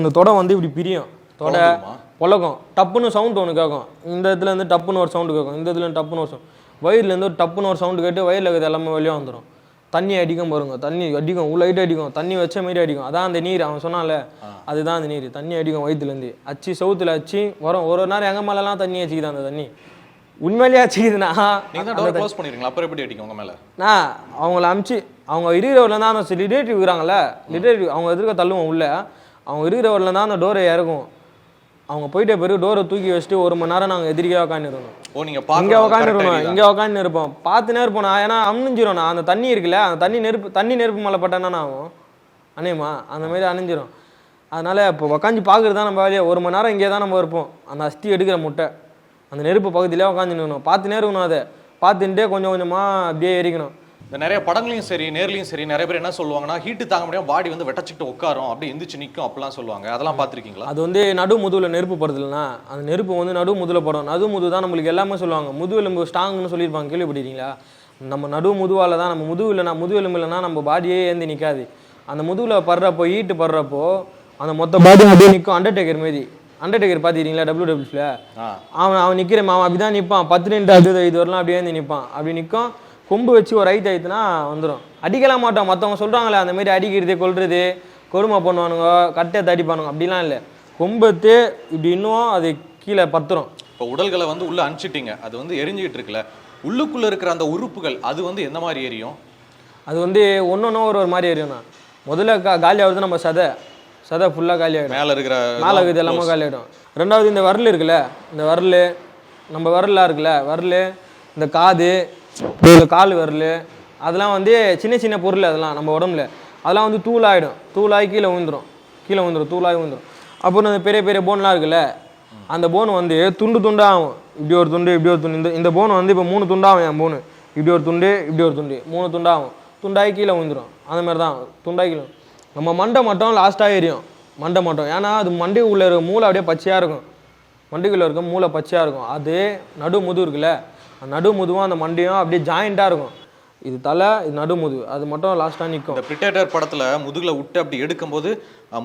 இந்த தொடை வந்து இப்படி பிரியும். தொடை? பொழக்கும் டப்புன்னு சவுண்ட் ஒன்று கேட்கும் இந்த இடத்துல இருந்து டப்புன்னு ஒரு சவுண்டு கேட்கும் இந்த இடத்துல டப்புன்னு ஒரு சவுண்ட் வயிறுலேருந்து ஒரு டப்புன்னு ஒரு சவுண்டு கேட்டு வயிறில் இருக்கிறது எல்லாமே வெளியே வந்துடும் தண்ணி அடிக்கும் பாருங்க தண்ணி அடிக்கும் ஹைட் அடிக்கும் தண்ணி வச்ச மாதிரி அடிக்கும். அதான் அந்த நீர் அவன் சொன்னான்ல அதுதான் அந்த நீர். தண்ணி அடிக்கும் வயிற்றுலேருந்து அச்சு சவுத்துல அச்சு வரும். ஒரு ஒரு நேரம் எங்கள் மேலெல்லாம் தண்ணி அடிச்சுக்குது அந்த தண்ணி. உண்மையிலேயே டோர் க்ளோஸ் பண்ணிருக்கீங்களா அப்புறம் எப்படி அடிக்கும் உங்க மேல? நான் அவங்கள அமுச்சு அவங்க இருக்கிறவரில் தான் அந்த ரிலேட்டிவ் இருக்கிறாங்கல்ல ரிலேட்டிவ் அவங்க எதிர்க்க தள்ளுவோம் உள்ள. அவங்க இருக்கிறவரில் தான் அந்த டோரை இறக்கும் அவங்க போயிட்ட பிறகு டோரை தூக்கி வச்சுட்டு ஒரு மணி நேரம் நாங்கள் எதிரிக்கே உட்காந்துருக்கோம் ஓ நீங்க இங்கே பாக்க உட்காந்துருக்கணும் இங்கே உட்காந்து இருப்போம். பார்த்துனே இருப்போம் நான். ஏன்னா அணிஞ்சிரும் நான் அந்த தண்ணி இருக்குல்ல அந்த தண்ணி நெருப்பு தண்ணி நெருப்பு மேலே பட்டானா ஆகும்? அணையுமா? அந்த மாதிரி அணிஞ்சிரும். அதனால இப்போ உக்காந்து பார்க்குறது தான் நம்ம வேலையை. ஒரு மணி நேரம் இங்கே தான் நம்ம இருப்போம். அந்த அஸ்தி எடுக்கிற முட்டை. அந்த நெருப்பு பகுதியிலே உட்காந்துருக்கணும் பார்த்துனே இருக்கணும் அதை. பார்த்துட்டே கொஞ்சம் கொஞ்சமாக அப்படியே எரிக்கணும். இந்த நிறைய படங்களையும் சரி நேர்லயும் சரி நிறைய பேர் என்ன சொல்லுவாங்கன்னா ஹீட்டு தாங்க முடியாம பாடி வந்து வெட்டச்சிட்டு உட்காரும் அப்படியே எந்திரிச்சு நிக்கும் அப்படிலாம் சொல்லுவாங்க. அதெல்லாம் பார்த்திருக்கீங்களா? அது வந்து நடு முதுகில் நெருப்பு படுதுலனா அந்த நெருப்பு வந்து நடு முதுகில் படும். நடு முது தான் நம்மளுக்கு எல்லாமே சொல்லுவாங்க. முதுகெலும்பு ஸ்ட்ராங்னு சொல்லியிருப்பாங்க. கேள்விப்பட்டிருக்கீங்களா? நம்ம நடு முதுவால தான் நம்ம முதுகு இல்லைனா முதுகெலும்பு இல்லைனா நம்ம பாடியே ஏந்தி நிற்காது அந்த முதுகில் படுறப்போ ஈட்டு படுறப்போ அந்த மொத்த பாடி அப்படியே நிற்கும் அண்டர்டேக்கர் மாரி அண்டர்டேக்கர் பார்த்துக்கிறீங்களா டபிள்யூ டபிள்யூல ஆ. அவன் அவன் நிற்கிற அவன் அப்படி தான் நிற்பான் பத்து ரெண்டு அறுபது ஐது வரலாம் அப்படியே வந்து நிற்பான் அப்படி நிற்கும் கொம்பு வச்சு ஒரு ஐத்து ஐத்துனா வந்துடும் அடிக்கலாம் மாட்டோம். மற்றவங்க சொல்கிறாங்களே அந்த மாதிரி அடிக்கிறது கொல்றது கொடுமை பண்ணுவானுங்க கட்டை தடிப்பானுங்க அப்படிலாம் இல்லை. கொம்பத்து இப்படி இன்னும் அது கீழே பத்துரும். இப்போ உடல்களை வந்து உள்ள அனுப்பிச்சிட்டீங்க. அது வந்து எரிஞ்சுக்கிட்டு இருக்குல்ல. உள்ளுக்குள்ள இருக்கிற அந்த உறுப்புகள் அது வந்து எந்த மாதிரி எரியும்? அது வந்து ஒன்று ஒன்றும் ஒரு ஒரு மாதிரி எரியும்ண்ணா. முதல்ல கா காலி ஆகுது நம்ம சதை. சதை ஃபுல்லாக காலி ஆகிடும். மேல இருக்கிற மேலே எல்லாமே காலி ஆகிடும். ரெண்டாவது இந்த விரல் இருக்குல்ல இந்த விரல் நம்ம விரல்லாம் இருக்குல்ல விரல் இந்த காது இந்த கால் விரல் அதெல்லாம் வந்து சின்ன சின்ன பொருள் அதெல்லாம் நம்ம உடம்புல. அதெல்லாம் வந்து தூளாயிடும். தூளாகி கீழே விழுந்துடும் கீழே விழுந்துரும் தூளாகி விழுந்துடும் அப்புறம் அந்த பெரிய பெரிய போன்லாம் இருக்குல்ல அந்த போன் வந்து துண்டு துண்டாகும் இப்படி ஒரு துண்டு இப்படி ஒரு துண்டு. இந்த இந்த போன் வந்து இப்போ மூணு துண்டாகும் என் போனு இப்படி ஒரு துண்டு இப்படி ஒரு துண்டு. மூணு துண்டாகும் துண்டாகி கீழே விழுந்துடும் அந்த மாதிரி தான் துண்டாகி கீழே நம்ம மண்டை மட்டும் லாஸ்ட்டாக எரியும். மண்டை மட்டும். ஏன்னா அது மண்டை உள்ளே இருக்க மூளை அப்படியே பச்சையாக இருக்கும். மண்டைக்குள்ளே இருக்க மூளை பச்சையாக இருக்கும். அது நடு முது இருக்குல்ல. அந்த நடு முதுவும் அந்த மண்டையும் அப்படியே ஜாயிண்ட்டாக இருக்கும். இது தலை இது நடு முது அது மட்டும் லாஸ்ட்டாக நிற்கும் இந்த பிரிட்டேட்டர் படத்துல முதுகுல விட்டு அப்படி எடுக்கும்போது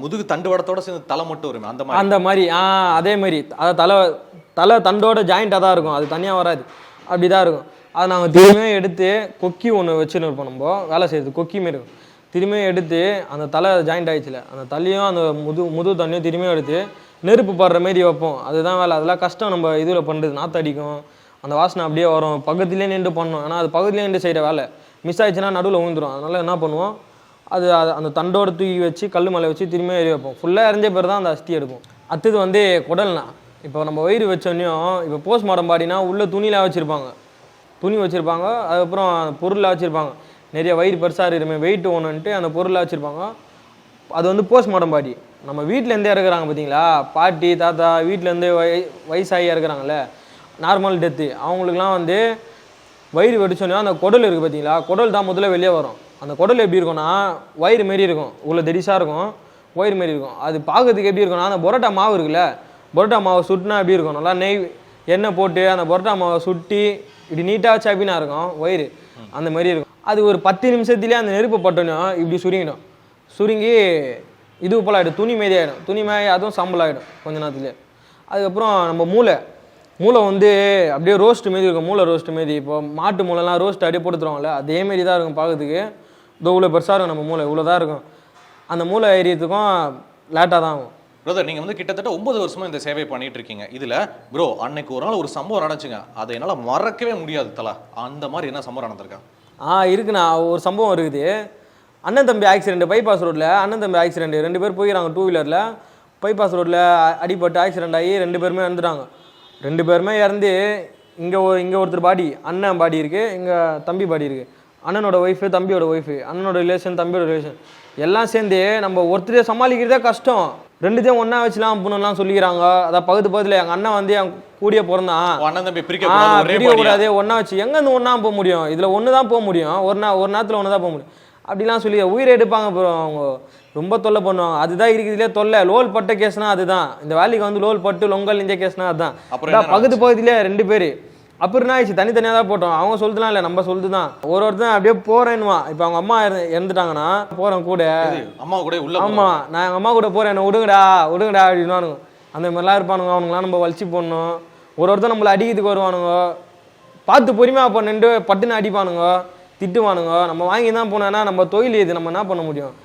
முதுகு தண்டு வடத்தோட சேர்ந்து தலை மட்டும் வருமே அந்த மாதிரி. அந்த மாதிரி ஆ அதே மாதிரி. அதாவது தலை தலை தண்டோட ஜாயிண்ட்டாக தான் இருக்கும். அது தனியாக வராது. அப்படி தான் இருக்கும். அதை நாங்கள் திரும்பியும் எடுத்து கொக்கி ஒன்று வச்சுன்னு இருப்போம் நம்ம. வேலை செய்யுது கொக்கி மாரி இருக்கும். திரும்பியும் எடுத்து அந்த தலை ஜாயிண்ட் ஆயிடுச்சுல அந்த தலையும் அந்த முது முது தண்ணியும் திரும்பியும் எடுத்து நெருப்பு படுற மாரி வைப்போம். அதுதான் வேலை. அதெல்லாம் கஷ்டம். நம்ம இதில் பண்ணுறது நாற்று அடிக்கும். அந்த வாசனை அப்படியே வரும். பக்கத்துலேயே நின்று பண்ணணும் ஏன்னா அது பக்கத்துலேயே நின்று செய்கிற வேலை. மிஸ் ஆயிடுச்சுன்னா நடுவில் விழுந்துரும். அதனால என்ன பண்ணுவோம்? அது அந்த தண்டோடு தூக்கி வச்சு கல் மேலே வச்சு திரும்பியும் எறி வைப்போம். ஃபுல்லாக எரிஞ்ச பேர் தான் அந்த அஸ்தி எடுக்கும். அடுத்தது வந்து குடல்னா. இப்போ நம்ம வயிறு வச்சோன்னையும் இப்போ போஸ்ட்மார்ட்டம் பாடினா உள்ளே துணிலாம் வச்சுருப்பாங்க. துணி வச்சுருப்பாங்க. அதுக்கப்புறம் பொருளாக வச்சுருப்பாங்க. நிறைய வயிறு பெருசாக இருக்குமே வெயிட் ஒன்றுன்ட்டு அந்த பொருளாக வச்சுருப்பாங்க. அது வந்து போஸ்ட்மார்ட்டம் பாடி. நம்ம வீட்டிலேருந்தே இறக்குறாங்க பார்த்தீங்களா பாட்டி தாத்தா வீட்டிலேருந்தே வய வயசாகி இறக்குறாங்கல்ல? நார்மல் டெத்து அவங்களுக்குலாம் வந்து வயிறு வெடிச்சோன்னே அந்த குடல் இருக்குது பார்த்தீங்களா? குடல் தான் முதல்ல வெளியே வரும். அந்த குடல் எப்படி இருக்கும்னா வயிறு மாரி இருக்கும். உள்ள தெடிசாக இருக்கும். வயிறு மாரி இருக்கும். அது பார்க்கறதுக்கு எப்படி இருக்கும்னா அந்த பரோட்டா மாவு இருக்குல்ல? பரோட்டா மாவை சுட்டினா எப்படி இருக்கும்? நல்லா நெய் எண்ணெய் போட்டு அந்த பரோட்டா மாவை சுட்டி இப்படி நீட்டாக சப்பினா இருக்கும் வயிறு. அந்த மாதிரி இருக்கும். அது ஒரு பத்து நிமிஷத்துலேயே அந்த நெருப்பு பட்டணும் இப்படி சுருங்கிடும். சுருங்கி இது போல் ஆகிடும் துணி மாரி ஆகிடும் துணி மாரி அதுவும் சாம்பல் ஆகிடும் கொஞ்ச நேரத்துலேயே அதுக்கப்புறம் நம்ம மூளை. மூளை வந்து அப்படியே ரோஸ்ட் மாரி இருக்கும். மூளை ரோஸ்ட் மாரி இப்போ மாட்டு மூளைலாம் ரோஸ்ட் அப்படியே போட்டு தருவாங்கல்ல அதே மாரி தான் இருக்கும் பார்க்கறதுக்கு. இதோ இவ்வளோ பெருசாக இருக்கும் நம்ம மூளை இவ்வளோ தான் இருக்கும். அந்த மூளை ஏரியத்துக்கும் லேட்டாக தான் ஆகும். பிரதர் நீங்க வந்து கிட்டத்தட்ட ஒன்பது வருஷமா இந்த சேவை பண்ணிட்டு இருக்கீங்க. இதுல ப்ரோ அன்னைக்கு ஒரு நாள் ஒரு சம்பவம் நடந்துச்சுங்க. அதை என்னால மறக்கவே முடியாது தலா. அந்த மாதிரி என்ன சம்பவம் நடந்திருக்கா? ஆ இருக்குண்ணா. ஒரு சம்பவம் இருக்குது. அண்ணன் தம்பி ஆக்சிடென்ட் பைபாஸ் ரோட்டில் அண்ணன் தம்பி ஆக்சிடென்ட் ரெண்டு பேர் போயிடறாங்க டூ வீலரில் பைபாஸ் ரோட்டில் அடிபட்டு ஆக்சிடென்ட் ஆகி ரெண்டு பேருமே இறந்துட்டாங்க. ரெண்டு பேருமே இறந்து இங்கே இங்கே ஒருத்தர் பாடி அண்ணன் பாடி இருக்குது இங்கே தம்பி பாடி இருக்குது அண்ணனோட ஒய்ஃபு தம்பியோட ஒய்ஃபு அண்ணனோட ரிலேஷன் தம்பியோட ரிலேஷன் எல்லாம் சேர்ந்து நம்ம ஒருத்தரே சமாளிக்கிறதே கஷ்டம். ரெண்டுத்தையும் ஒன்றா வச்சுலாம் பொண்ணுலாம் சொல்லிக்கிறாங்க. அதான் பகுத்து பகுதியில் எங்கள் அண்ணன் வந்து என் கூடிய பிறந்தான். அண்ணன் தம்பி பிரிக்க கூடாது. ஒன்றா வச்சு எங்கேருந்து ஒன்றா போக முடியும்? இதில் ஒன்று தான் போக முடியும். ஒரு நா ஒரு நேரத்தில் ஒன்று தான் போக முடியும். அப்படிலாம் சொல்லி உயிரை எடுப்பாங்க ப்ரோ அவங்க. ரொம்ப தொல்லை பண்ணுவாங்க. அதுதான் இருக்கிறதுலே தொல்லை. லோல் பட்ட கேஸ்னா அதுதான். இந்த வேலைக்கு வந்து லோல் பட்டு லொங்கல் இந்த கேஸ்னா அதுதான். அப்புறம் பக்கத்து பகுதியிலே ரெண்டு பேர். அப்புறம் என்ன ஆயிடுச்சு? தனித்தனியாக தான் போட்டோம். அவங்க சொல்லுதுலாம் இல்லை. நம்ம சொல்லுது தான் ஒரு ஒருத்தன் அப்படியே போறேன்னுவான். இப்போ அவங்க அம்மா இறந்து- இறந்துட்டாங்கன்னா போகிறேன் கூட. அம்மா கூட உள்ள ஆமா. நான் எங்கள் அம்மா கூட போகிறேன் என்ன விடுங்கடா விடுங்கடா அப்படின்னுவானுங்க. அந்த மாதிரிலாம் இருப்பானுங்க. அவனுங்களாம் நம்ம வலிச்சு போடணும். ஒரு ஒருத்தர் நம்மளை அடிக்கிறதுக்கு வருவானுங்க. பார்த்து பொறுமையாக பண்ணிட்டு பட்டுன்னு அடிப்பானுங்க. திட்டுவானுங்க. நம்ம வாங்கி தான் போனோம்னா நம்ம தொழில் இது நம்ம என்ன பண்ண முடியும்?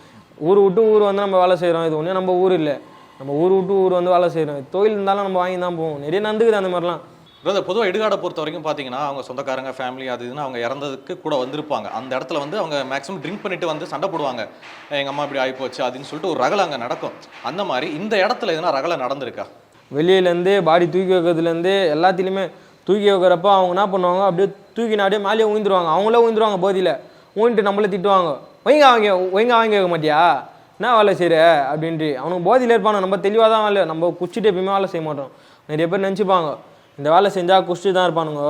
ஊர் விட்டு ஊர் வந்து நம்ம வேலை செய்கிறோம் இது ஒன்றும் நம்ம ஊர் இல்லை. நம்ம ஊர் விட்டு ஊர் வந்து வேலை செய்கிறோம் தொழில் இருந்தாலும் நம்ம வாங்கி தான் போவோம். நிறைய நடந்துக்குது அந்த மாதிரிலாம். பிரதர் பொதுவாக இடுகாடை பொறுத்த வரைக்கும் பார்த்தீங்கன்னா அவங்க சொந்தக்காரங்க ஃபேமிலி அது இதுன்னு அவங்க இறந்ததுக்கு கூட வந்திருப்பாங்க. அந்த இடத்துல வந்து அவங்க மேக்ஸிமம் ட்ரிங்க் பண்ணிட்டு வந்து சண்டை போடுவாங்க. எங்கள் அம்மா இப்படி ஆகிப்போச்சு அப்படின்னு சொல்லிட்டு ஒரு ரகலை அங்கே நடக்கும். அந்த மாதிரி இந்த இடத்துல எதனா ரகலை நடந்திருக்கா? வெளியிலேருந்து பாடி தூக்கி வைக்கிறதுலேருந்து எல்லாத்துலேயுமே தூக்கி வைக்கிறப்ப அவங்க என்ன பண்ணுவாங்க? அப்படியே தூக்கி அப்படியே மேலேயே ஊந்துருவாங்க. அவங்களே ஊந்துருவாங்க போதியில். ஊன்ட்டு நம்மளே திட்டுவாங்க. ஒய்ங்க வாங்க ஒய்ங்க வாங்கி வைக்க மாட்டியா? என்ன வேலை செய்கிற அப்படின்ட்டு. அவனுக்கு போதியில் இருப்பாங்க நம்ம தெளிவாக தான் வேலை. நம்ம குச்சிட்டு எப்பயுமே வேலை செய்ய மாட்டோம். நிறைய பேர் நினச்சிப்பாங்க இந்த வேலை செஞ்சால் குச்சிட்டு தான் இருப்பானுங்க.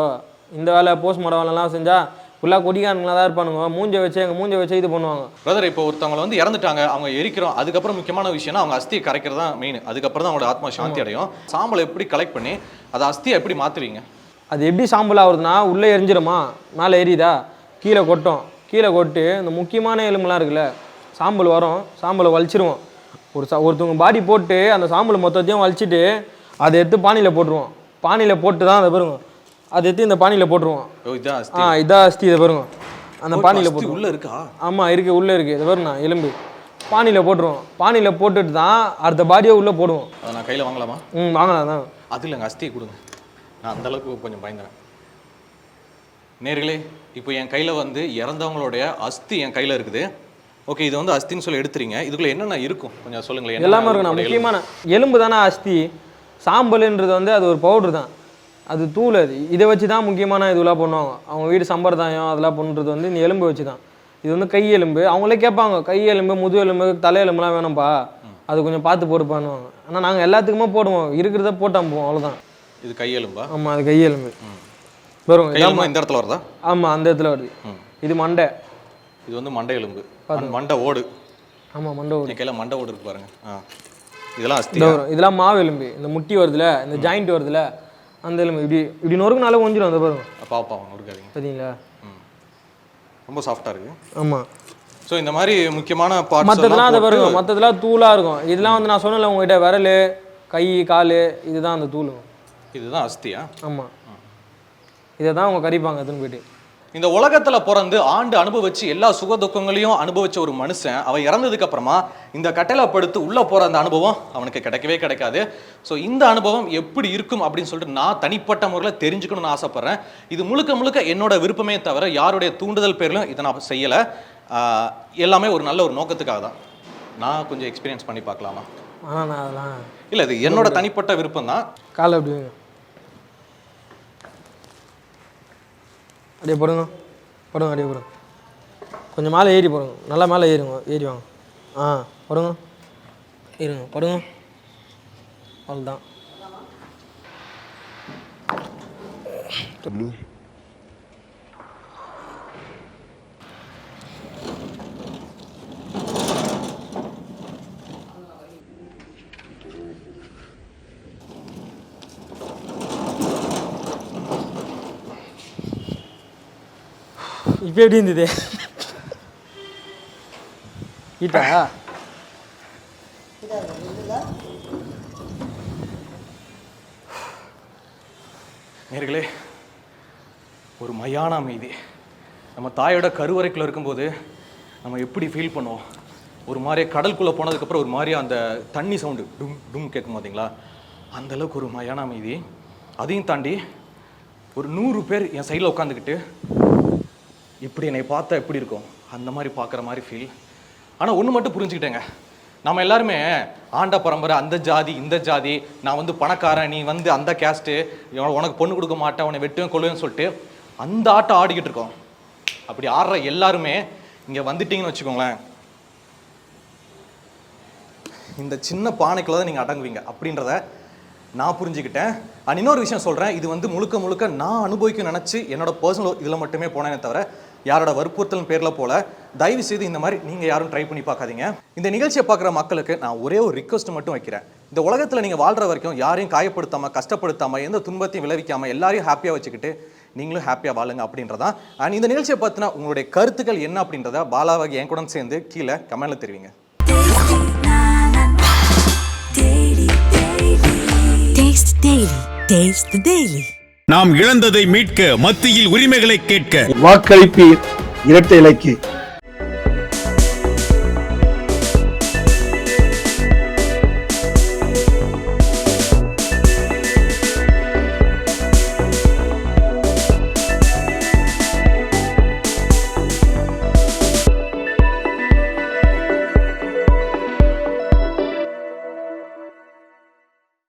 இந்த வேலை போஸ்ட்மார்ட்டம் வேலைலாம் செஞ்சால் ஃபுல்லாக கொடிக்காரங்களா தான் இருப்பானுங்க. மூஞ்ச வச்சு எங்கள் மூஞ்ச வச்சு இது பண்ணுவாங்க. பிரதர் இப்போ ஒருத்தவங்க வந்து இறந்துட்டாங்க. அவங்க எரிக்கிறோம். அதுக்கப்புறம் முக்கியமான விஷயம்னா அவங்க அஸ்தியை கரைக்கிறது தான் மெயின் அதுக்கப்புறம் தான் அவங்களோட ஆத்மா சாந்தி அடையும். சாம்பலை எப்படி கலெக்ட் பண்ணி அதை அஸ்தியை எப்படி மாற்றுவீங்க அது எப்படி சாம்பல் ஆகுதுன்னா உள்ளே எரிஞ்சிருமா? மேலே எரியுதா? கீழே கொட்டும். கீழே கொட்டு இந்த முக்கியமான எலும்புலாம் இருக்குல்ல சாம்பல் வரும் சாம்பலை வலிச்சிருவோம். ஒரு சா ஒருத்தவங்க பாடி போட்டு அந்த சாம்பல் மொத்தத்தையும் வலிச்சிட்டு அதை எடுத்து பானியில் போட்டுருவோம். பானியில் போட்டு தான் அதை பாருங்க அதை எடுத்து இந்த பானியில் போட்டுருவோம். ஆ இதான் அஸ்தி இதை பாருங்க அந்த பானியில் போட்டு உள்ள இருக்கா? ஆமாம் இருக்குது உள்ளே இருக்குது இதை பாருங்க எலும்பு. பானியில் போட்டுருவோம். பானியில் போட்டுட்டு தான் அடுத்த பாடியை உள்ளே போடுவோம். நான் கையில் வாங்கலாமா? ம் வாங்கலாம் தான் அது இல்லைங்க அஸ்தியை கொடுங்க. நான் அந்த அளவுக்கு கொஞ்சம் பயந்தேன் நேர்களே இப்போ என் கையில் வந்து இறந்தவங்களுடைய அஸ்தி என் கையில் இருக்குது. ஓகே இது வந்து அஸ்தின்னு சொல்லி எடுத்துறீங்க. இதுக்குள்ள என்னென்ன இருக்கும்? கொஞ்சம் சொல்லுங்களேன். எல்லாமே இருக்குண்ணா உங்களுடைய முக்கியமான எலும்பு? தானே அஸ்தி. சாம்பல்ன்றது வந்து அது ஒரு பவுடர் தான். அது தூள் அது. இதை வச்சு தான் முக்கியமான இதுலாம் பண்ணுவாங்க. அவங்க வீடு சம்பிரதாயம் அதெல்லாம் பண்ணுறது வந்து இந்த எலும்பு வச்சு தான் இது வந்து கை எலும்பு. அவங்களே கேட்பாங்க கை எலும்பு முது எலும்பு தலை எலும்புலாம் வேணும்ப்பா அது கொஞ்சம் பார்த்து போட்டுப்பானுவாங்க ஆனால் நாங்கள் எல்லாத்துக்குமே போடுவோம். இருக்கிறத போட்டு அனுப்புவோம் அவ்வளோதான் இது கையெலும்பா ஆமாம் அது கை எலும்பு. வரும். கையெலும்பா இந்த இடத்துல வருதா? ஆமாம் அந்த இடத்துல வருது. இது மண்டை. இது வந்து மண்டை எலும்பு. மண்- மண்டை ஓடு. ஆமாம் மண்டை ஓடு. கையில் மண்டை ஓடு இருக்கு பாருங்க. ஆ. இதெல்லாம் அஸ்தி வரும் இதெல்லாம் மாவு எலும்பு. இந்த முட்டி வருதுல இந்த ஜாயிண்ட் வருதுல அந்த எலும்பு. இப்படி இப்படி நொறுக்குனாலே கொஞ்சிடும் அந்த பாருங்க. பாப்பா இருக்காதீங்க சரிங்களா ரொம்ப சாஃப்டாக இருக்கு. ஆமாம் ஸோ இந்த மாதிரி முக்கியமான பார்ட்ஸ் மற்றதெல்லாம் அதை பாருங்க மற்றதெல்லாம் தூளாக இருக்கும். இதெல்லாம் வந்து நான் சொன்னல உங்ககிட்ட விரல் கை கால் இதுதான் அந்த தூள். இதுதான் அஸ்தியா? ஆமாம் இதை தான் அவங்க கறிப்பாங்க எடுத்துன்னு போயிட்டு. இந்த உலகத்துல பிறந்து ஆண்டு அனுபவிச்சு எல்லா சுக துக்கங்களையும் அனுபவிச்ச ஒரு மனுஷன் அவன் இறந்ததுக்கு அப்புறமா இந்த கட்டளை படுத்து உள்ள போற அந்த அனுபவம் அவனுக்கு கிடைக்கவே கிடைக்காது. ஸோ இந்த அனுபவம் எப்படி இருக்கும் அப்படின்னு சொல்லிட்டு நான் தனிப்பட்ட முறையில் தெரிஞ்சுக்கணும்னு ஆசைப்படுறேன். இது முழுக்க முழுக்க என்னோட விருப்பமே தவிர யாருடைய தூண்டுதல் பேரிலும் இதை நான் செய்யலை. எல்லாமே ஒரு நல்ல ஒரு நோக்கத்துக்காக தான். நான் கொஞ்சம் எக்ஸ்பீரியன்ஸ் பண்ணி பார்க்கலாமா? ஆனால் நான் அதெல்லாம் இல்லை இது என்னோட தனிப்பட்ட விருப்பம் தான் காலை அப்படி அப்படியே போடுங்க. போடுங்க அப்படியே போடுங்க. கொஞ்சம் மேலே ஏறி போடுங்க. நல்லா மேலே ஏறுங்க ஏறி வாங்க. ஆ போடுங்க. ஏறுங்க போடுங்க. அவ்வளோதான் இப்போ எப்படி இருந்தது? ஈட்டா நேர்களே ஒரு மயான அமைதி. நம்ம தாயோட கருவறைக்குள்ள இருக்கும்போது நம்ம எப்படி ஃபீல் பண்ணுவோம்? ஒரு மாதிரியே கடலுக்குள்ளே போனதுக்கப்புறம் ஒரு மாதிரி அந்த தண்ணி சவுண்டு டும் டும் கேட்கும் பார்த்தீங்களா அந்தளவுக்கு ஒரு மயான அமைதி. அதையும் தாண்டி ஒரு நூறு பேர் என் சைடில் உட்காந்துக்கிட்டு இப்படி என்னை பார்த்தா எப்படி இருக்கும்? அந்த மாதிரி பார்க்குற மாதிரி ஃபீல் ஆனால் ஒன்று மட்டும் புரிஞ்சுக்கிட்டேங்க. நம்ம எல்லாருமே ஆண்ட பரம்பரை அந்த ஜாதி இந்த ஜாதி நான் வந்து பணக்காரன் நீ வந்து அந்த கேஸ்ட்டு உனக்கு பொண்ணு கொடுக்க மாட்டேன் உன்னை வெட்டுவேன் கொள்ளுவேன்னு சொல்லிட்டு அந்த ஆட்டம் ஆடிக்கிட்டு இருக்கோம். அப்படி ஆடுற எல்லாருமே இங்கே வந்துட்டீங்கன்னு வச்சுக்கோங்களேன். இந்த சின்ன பானைக்குள்ள தான் நீங்கள் அடங்குவீங்க அப்படின்றத நான் புரிஞ்சுக்கிட்டேன். அண்ட் இன்னொரு விஷயம் சொல்கிறேன் இது வந்து முழுக்க முழுக்க நான் அனுபவிக்க நினச்சி என்னோட பர்சனல் இதில் மட்டுமே போனேனே தவிர யாரோட வற்புறுத்தலும் பேரில் போல தயவு செய்து இந்த மாதிரி நீங்கள் யாரும் ட்ரை பண்ணி பார்க்காதீங்க இந்த நிகழ்ச்சியை பார்க்குற மக்களுக்கு நான் ஒரே ஒரு ரிக்வஸ்ட் மட்டும் வைக்கிறேன் இந்த உலகத்தில் நீங்கள் வாழ்கிற வரைக்கும் யாரையும் காயப்படுத்தாமல் கஷ்டப்படுத்தாமல் எந்த துன்பத்தையும் விளைவிக்காமல் எல்லாரையும் ஹாப்பியாக வச்சுக்கிட்டு நீங்களும் ஹாப்பியாக வாழுங்க அப்படின்றதான் அண்ட் இந்த நிகழ்ச்சியை பார்த்தினா உங்களுடைய கருத்துக்கள் என்ன அப்படின்றத பாலாவாகி என் கூட சேர்ந்து கீழே கமெண்டில் தெரிவிங்க Taste Daily. Taste the Daily. நாம் இழந்ததை மீட்க மத்தியில் உரிமைகளை கேட்க வாக்களிப்பீர் இரட்டை இலைக்கு.